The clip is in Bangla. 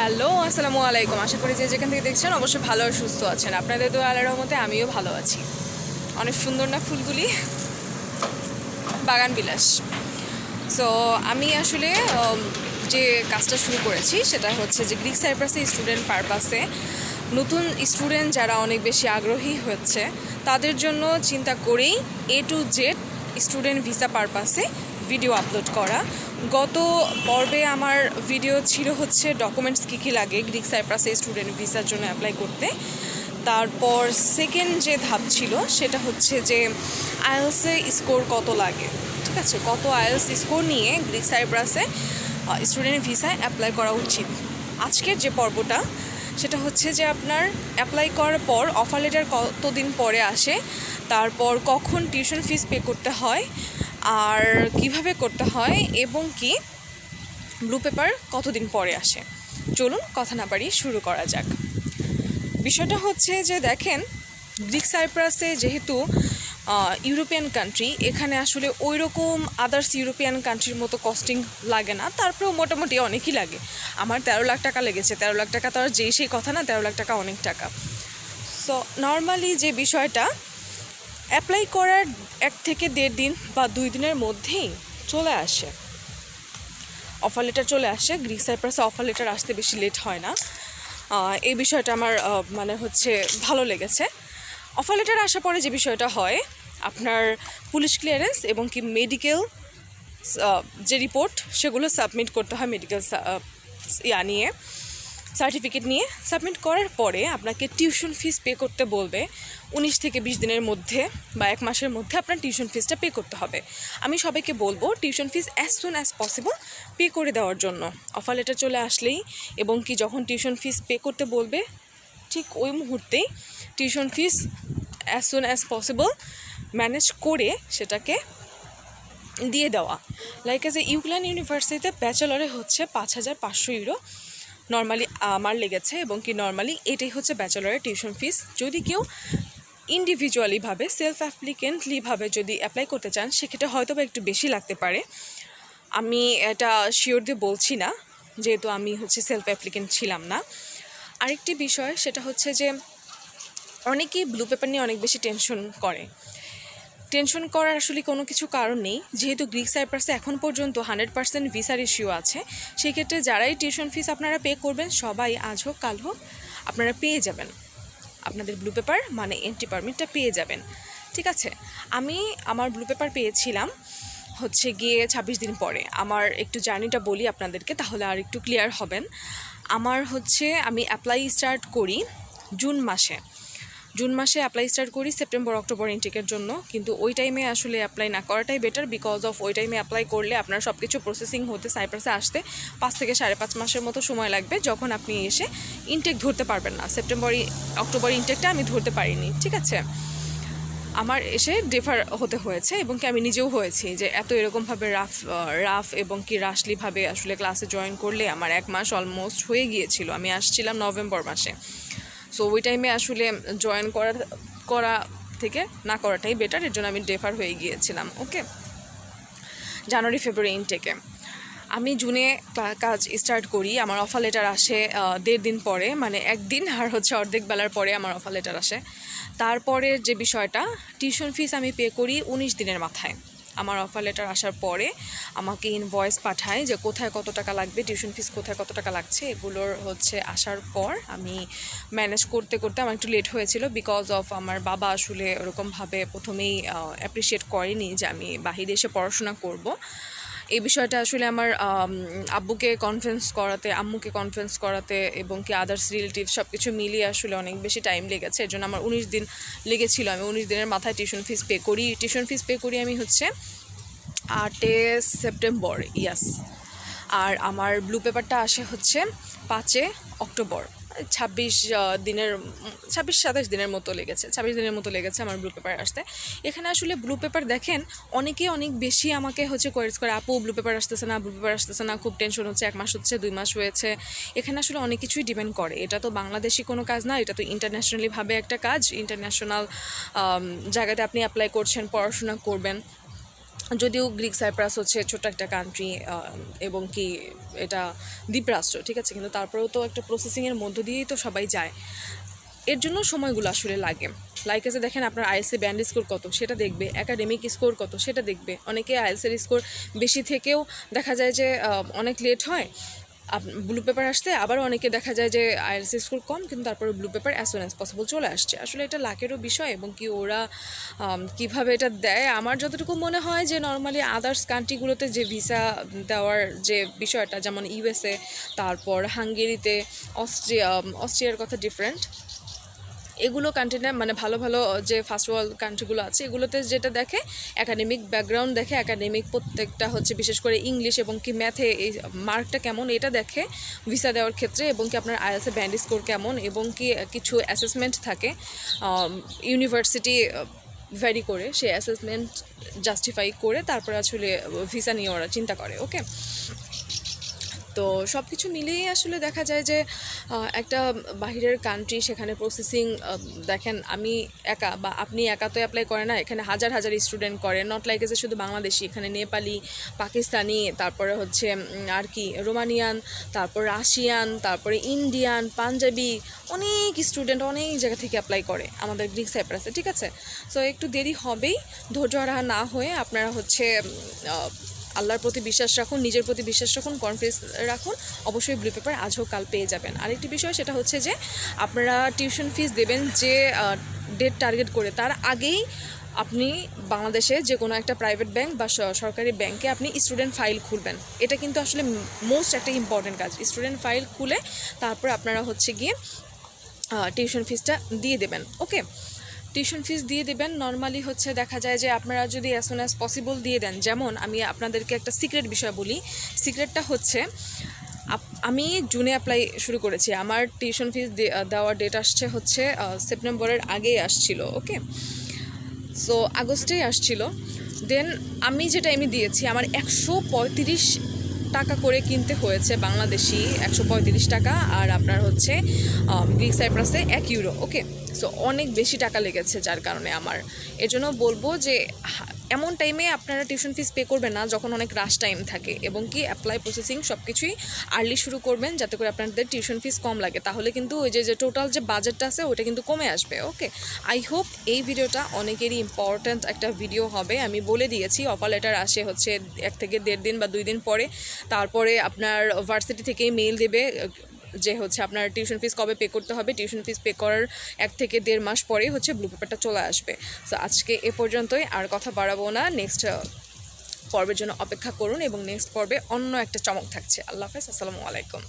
হ্যালো, আসসালামু আলাইকুম। আশা করি যে যেখান থেকে দেখছেন অবশ্যই ভালো আর সুস্থ আছেন। আপনাদের তো আল্লাহর রহমতে আমিও ভালো আছি। অনেক সুন্দর না ফুলগুলি? বাগান বিলাস। সো আমি আসলে যে কাজটা শুরু করেছি সেটা হচ্ছে যে গ্রিক সাইপ্রাসে স্টুডেন্ট পারপাসে নতুন স্টুডেন্ট যারা অনেক বেশি আগ্রহী হচ্ছে, তাদের জন্য চিন্তা করেই A to Z student visa পারপাসে ভিডিও আপলোড করা। গত পর্বে আমার ভিডিও ছিল হচ্ছে ডকুমেন্টস কী কী লাগে গ্রিক সাইপ্রাসে স্টুডেন্ট ভিসার জন্য অ্যাপ্লাই করতে। তারপর সেকেন্ড যে ধাপ ছিল, সেটা হচ্ছে যে আইএলসে স্কোর কত লাগে, ঠিক আছে? কত আইএলস স্কোর নিয়ে গ্রিক সাইপ্রাসে স্টুডেন্ট ভিসায় অ্যাপ্লাই করা উচিত। আজকের যে পর্বটা, সেটা হচ্ছে যে আপনার অ্যাপ্লাই করার পর অফার লেটার কতদিন পরে আসে, তারপর কখন টিউশন ফিস পে করতে হয় আর কীভাবে করতে হয় এবং কি ব্লু পেপার কতদিন পরে আসে? চলুন কথা না বাড়িয়ে শুরু করা যাক। বিষয়টা হচ্ছে যে দেখেন গ্রিক সাইপ্রাসে যেহেতু ইউরোপিয়ান কান্ট্রি এখানে আসলে ওই রকম আদার্স ইউরোপিয়ান কান্ট্রির মতো কস্টিং লাগে না, তারপরেও মোটামুটি অনেকই লাগে। আমার তেরো লাখ টাকা লেগেছে, তেরো লাখ টাকা তো আর যেই সেই কথা না, তেরো লাখ টাকা অনেক টাকা। সো নর্মালি যে বিষয়টা অ্যাপ্লাই করার এক থেকে দেড় দিন বা দুই দিনের মধ্যেই চলে আসে। অফার লেটার চলে আসে। গ্রিক সাইপ্রাসে অফার লেটার আসতে বেশি লেট হয় না। এই বিষয়টা আমার মানে হচ্ছে ভালো লেগেছে। অফার লেটার আসার পরে যে বিষয়টা হয়, আপনার পুলিশ ক্লিয়ারেন্স এবং কি মেডিকেল যে রিপোর্ট সেগুলো সাবমিট করতে হয় মেডিকেল ইয়া নিয়ে। সার্টিফিকেট নিয়ে সাবমিট করার পরে আপনাকে টিউশন ফিস পে করতে বলবে। উনিশ থেকে বিশ দিনের মধ্যে বা এক মাসের মধ্যে আপনার টিউশন ফিসটা পে করতে হবে। আমি সবাইকে বলব, tuition fees as soon as possible pay করে দেওয়ার জন্য। অফার লেটার চলে আসলেই এবং কি যখন টিউশন ফিস পে করতে বলবে, ঠিক ওই মুহূর্তেই tuition fees as soon as possible manage করে সেটাকে দিয়ে দেওয়া। লাইক এজ এ ইউক্লান ইউনিভার্সিটিতে ব্যাচেলরে হচ্ছে পাঁচ হাজার পাঁচশো ইউরো নর্মালি আমার লেগেছে এবং কি নর্মালি এটাই হচ্ছে ব্যাচেলরের টিউশন ফিস যদি কেউ ইন্ডিভিজুয়ালিভাবে সেলফ অ্যাপ্লিকেন্টলিভাবে যদি অ্যাপ্লাই করতে চান, সেক্ষেত্রে হয়তো বা একটু বেশি লাগতে পারে। আমি এটা শিওর দিয়ে বলছি না, যেহেতু আমি হচ্ছে সেলফ অ্যাপ্লিকেন্ট ছিলাম না। আরেকটি বিষয়, সেটা হচ্ছে যে অনেকেই ব্লু পেপার নিয়ে অনেক বেশি টেনশন করে। টেনশন করার আসলে কোনো কিছু কারণ নেই। যেহেতু গ্রিক সাইপ্রাসে এখন পর্যন্ত হান্ড্রেড পার্সেন্ট ভিসার ইস্যু আছে সেই ক্ষেত্রে যারাই টিউশন ফিস আপনারা পে করবেন, সবাই আজ হোক, কাল হোক, আপনারা পেয়ে যাবেন। আপনাদের ব্লু পেপার মানে এন্ট্রি পারমিটটা পেয়ে যাবেন। ঠিক আছে? আমি আমার ব্লু পেপার পেয়েছিলাম হচ্ছে গিয়ে ছাব্বিশ দিন পরে। আমার একটু জার্নিটা বলি আপনাদেরকে, তাহলে আর একটু ক্লিয়ার হবেন। আমার হচ্ছে আমি অ্যাপ্লাই স্টার্ট করি জুন মাসে। জুন মাসে অ্যাপ্লাই স্টার্ট করি সেপ্টেম্বর অক্টোবর ইনটেকের জন্য। কিন্তু ওই টাইমে আসলে অ্যাপ্লাই না করাটাই বেটার বিকজ অফ ওই টাইমে অ্যাপ্লাই করলে আপনার সব কিছু প্রসেসিং হতে সাইপ্রাসে আসতে পাঁচ থেকে সাড়ে পাঁচ মাসের মতো সময় লাগবে যখন আপনি এসে ইনটেক ধরতে পারবেন না। সেপ্টেম্বর অক্টোবর ইনটেকটা আমি ধরতে পারিনি, ঠিক আছে? আমার এসে ডেফার হতে হয়েছে এবং কি আমি নিজেও হয়েছি যে এত এরকমভাবে রাফ রাফ এবং কি রাশলিভাবে আসলে ক্লাসে জয়েন করলে আমার এক মাস অলমোস্ট হয়ে গিয়েছিল। আমি আসছিলাম নভেম্বর মাসে। সো ওই টাইমে আসলে জয়েন করার, করা থেকে না করাটাই বেটার এর জন্য আমি ডেফার হয়ে গিয়েছিলাম ওকে জানুয়ারি ফেব্রুয়ারি ইনটেকে আমি জুনে কাজ স্টার্ট করি, আমার অফার লেটার আসে দেড় দিন পরে মানে একদিন আর হচ্ছে অর্ধেক বেলার পরে আমার অফার লেটার আসে। তারপরে যে বিষয়টা টিউশন ফিস আমি পে করি উনিশ দিনের মাথায়। আমার অফার লেটার আসার পরে আমাকে ইনভয়েস পাঠায় যে কোথায় কত টাকা লাগবে টিউশন ফিস কোথায় কত টাকা লাগছে, এগুলোর হচ্ছে আসার পর আমি ম্যানেজ করতে করতে আমার একটু লেট হয়েছিল বিকজ অফ আমার বাবা আসলে ওরকমভাবে প্রথমেই অ্যাপ্রিসিয়েট করেনি যে আমি বাহিরে এসে পড়াশোনা করব। এই বিষয়টা আসলে আমার আব্বুকে কনফারেন্স করাতে, আম্মুকে কনফারেন্স করাতে এবং কি আদার্স রিলেটিভ সব কিছু মিলিয়ে আসলে অনেক বেশি টাইম লেগেছে। এর জন্য আমার উনিশ দিন লেগেছিল। আমি উনিশ দিনের মাথায় টিউশন ফিস পে করি। টিউশন ফিস পে করি আমি হচ্ছে আটে সেপ্টেম্বর ইয়াস আর আমার ব্লু পেপারটা আসে হচ্ছে পাঁচে অক্টোবর। ছাব্বিশ দিনের ছাব্বিশ, সাতাশ দিনের মতো লেগেছে। ছাব্বিশ দিনের মতো লেগেছে আমার ব্লু পেপার আসতে। এখানে আসলে ব্লু পেপার দেখেন, অনেকে অনেক বেশি আমাকে হচ্ছে কোয়ারিজ করে, আপু ব্লু পেপার আসতেছে না ব্লু পেপার আসতেছে না, খুব টেনশন হচ্ছে, এক মাস হচ্ছে, দুই মাস হয়েছে। এখানে আসলে অনেক কিছুই ডিপেন্ড করে। এটা তো বাংলাদেশি কোনো কাজ না, এটা তো ইন্টারন্যাশনালিভাবে একটা কাজ। ইন্টারন্যাশনাল জায়গাতে আপনি অ্যাপ্লাই করছেন, পড়াশোনা করবেন। যদিও গ্রিক সাইপ্রাস হচ্ছে ছোট্ট একটা কান্ট্রি এবং কি এটা দ্বীপরাষ্ট্র, ঠিক আছে? কিন্তু তারপরেও তো একটা প্রসেসিংয়ের মধ্য দিয়েই তো সবাই যায়। এর জন্য সময়গুলো আসলে লাগে। লাইক আছে, দেখেন আপনার আইএসএ ব্যান্ড স্কোর কত? সেটা দেখবে। একাডেমিক স্কোর কত? সেটা দেখবে। অনেকে আইএলসের স্কোর বেশি থেকেও দেখা যায় যে অনেক লেট হয়। ব্লু পেপার আসতে আবার অনেকে দেখা যায় যে আইএলসি স্কোর কম, কিন্তু তারপরে blue paper as soon as possible চলে আসছে। আসলে এটা লাকেরও বিষয় এবং কি ওরা কীভাবে এটা দেয়? আমার যতটুকু মনে হয় যে নর্মালি আদার্স কান্ট্রিগুলোতে যে ভিসা দেওয়ার যে বিষয়টা, যেমন ইউএসএ তারপর হাঙ্গেরিতে অস্ট্রিয়া অস্ট্রিয়ার কথা ডিফারেন্ট এগুলো কান্ট্রিতে মানে ভালো ভালো যে ফার্স্ট ওয়ার্ল্ড কান্ট্রিগুলো আছে, এগুলোতে যেটা দেখে একাডেমিক ব্যাকগ্রাউন্ড দেখে একাডেমিক প্রত্যেকটা হচ্ছে বিশেষ করে ইংলিশ এবং কি ম্যাথে এই মার্কটা কেমন, এটা দেখে ভিসা দেওয়ার ক্ষেত্রে এবং কি আপনার আইএলসে ব্যান্ড স্কোর কেমন এবং কি কিছু অ্যাসেসমেন্ট থাকে ইউনিভার্সিটি ভ্যারি করে, সেই অ্যাসেসমেন্ট জাস্টিফাই করে তারপরে আসলে ভিসা নিয়ে ওরা চিন্তা করে ওকে তো সব কিছু মিলিয়েই আসলে দেখা যায় যে একটা বাহিরের কান্ট্রি সেখানে প্রসেসিং দেখেন আমি একা বা আপনি একা তো অ্যাপ্লাই করে না, এখানে হাজার হাজার স্টুডেন্ট করে। নট লাইক যে শুধু বাংলাদেশি, এখানে নেপালি, পাকিস্তানি, তারপরে হচ্ছে আর কি, রোমানিয়ান, তারপর রাশিয়ান, তারপরে ইন্ডিয়ান, পাঞ্জাবি, অনেক স্টুডেন্ট অনেক জায়গা থেকে অ্যাপ্লাই করে। আমাদের গ্রিক সাইপ্রাসে ঠিক আছে? সো একটু দেরি হবেই, ধৈর্য না হয়ে আপনারা হচ্ছে আল্লাহর প্রতি বিশ্বাস রাখুন, নিজের প্রতি বিশ্বাস রাখুন কনফিডেন্স রাখুন। অবশ্যই ব্লু পেপার আজ হোক কাল পেয়ে যাবেন। আরেকটি বিষয় সেটা হচ্ছে যে, আপনারা টিউশন ফিস দেবেন যে ডেট টার্গেট করে, তার আগেই আপনি বাংলাদেশে যে কোনো একটা প্রাইভেট ব্যাংক বা সরকারি ব্যাংকে আপনি স্টুডেন্ট ফাইল খুলবেন। এটা কিন্তু আসলে মোস্ট একটা ইম্পর্টেন্ট কাজ। স্টুডেন্ট ফাইল খুলে তারপর আপনারা হচ্ছে গিয়ে টিউশন ফিসটা দিয়ে দেবেন। ওকে টিউশন ফিস দিয়ে দেবেন। নর্মালি হচ্ছে দেখা যায় যে আপনারা যদি অ্যাজ সুন অ্যাজ পসিবল দিয়ে দেন, যেমন আমি আপনাদেরকে একটা সিক্রেট বিষয় বলি। সিক্রেটটা হচ্ছে আমি জুনে অ্যাপ্লাই শুরু করেছি। আমার টিউশন ফিস দেওয়ার ডেট আসছে হচ্ছে সেপ্টেম্বরের আগেই আসছিল ওকে সো আগস্টেই আসছিল। দেন আমি যেটা আমি দিয়েছি, আমার একশো পঁয়ত্রিশ টাকা করে কিনতে হয়েছে বাংলাদেশি একশো পঁয়ত্রিশ টাকা, আর আপনার হচ্ছে গ্রিক সাইপ্রাসে এক ইউরো ওকে সো অনেক বেশি টাকা লেগেছে যার কারণে আমার। এজন্য বলব যে এমন টাইমে আপনারা টিউশন ফিস পে করবেন না, যখন অনেক রাশ টাইম থাকে এবং কি অ্যাপ্লাই প্রসেসিং সব কিছুই আর্লি শুরু করবেন যাতে করে আপনাদের টিউশন ফিস কম লাগে। তাহলে কিন্তু ওই যে যে টোটাল যে বাজেটটা আছে, ওটা কিন্তু কমে আসবে ওকে আই হোপ এই ভিডিওটা অনেকেরই ইম্পর্ট্যান্ট একটা ভিডিও হবে। আমি বলে দিয়েছি অফার লেটার আসে হচ্ছে এক থেকে দেড় দিন বা দুই দিন পরে। তারপরে আপনার ভার্সিটি থেকেই মেল দেবে যে হচ্ছে আপনার টিউশন ফিস কবে পে করতে হবে টিউশন ফিস পে করার এক থেকে দেড় মাস পরেই হচ্ছে ব্লু পেপারটা চলে আসবে। সো আজকে এ পর্যন্তই, আর কথা বাড়াবো না। নেক্সট পর্বের জন্য অপেক্ষা করুন এবং নেক্সট পর্বে অন্য একটা চমক থাকছে। আল্লাহ হাফেজ, আসসালামু আলাইকুম।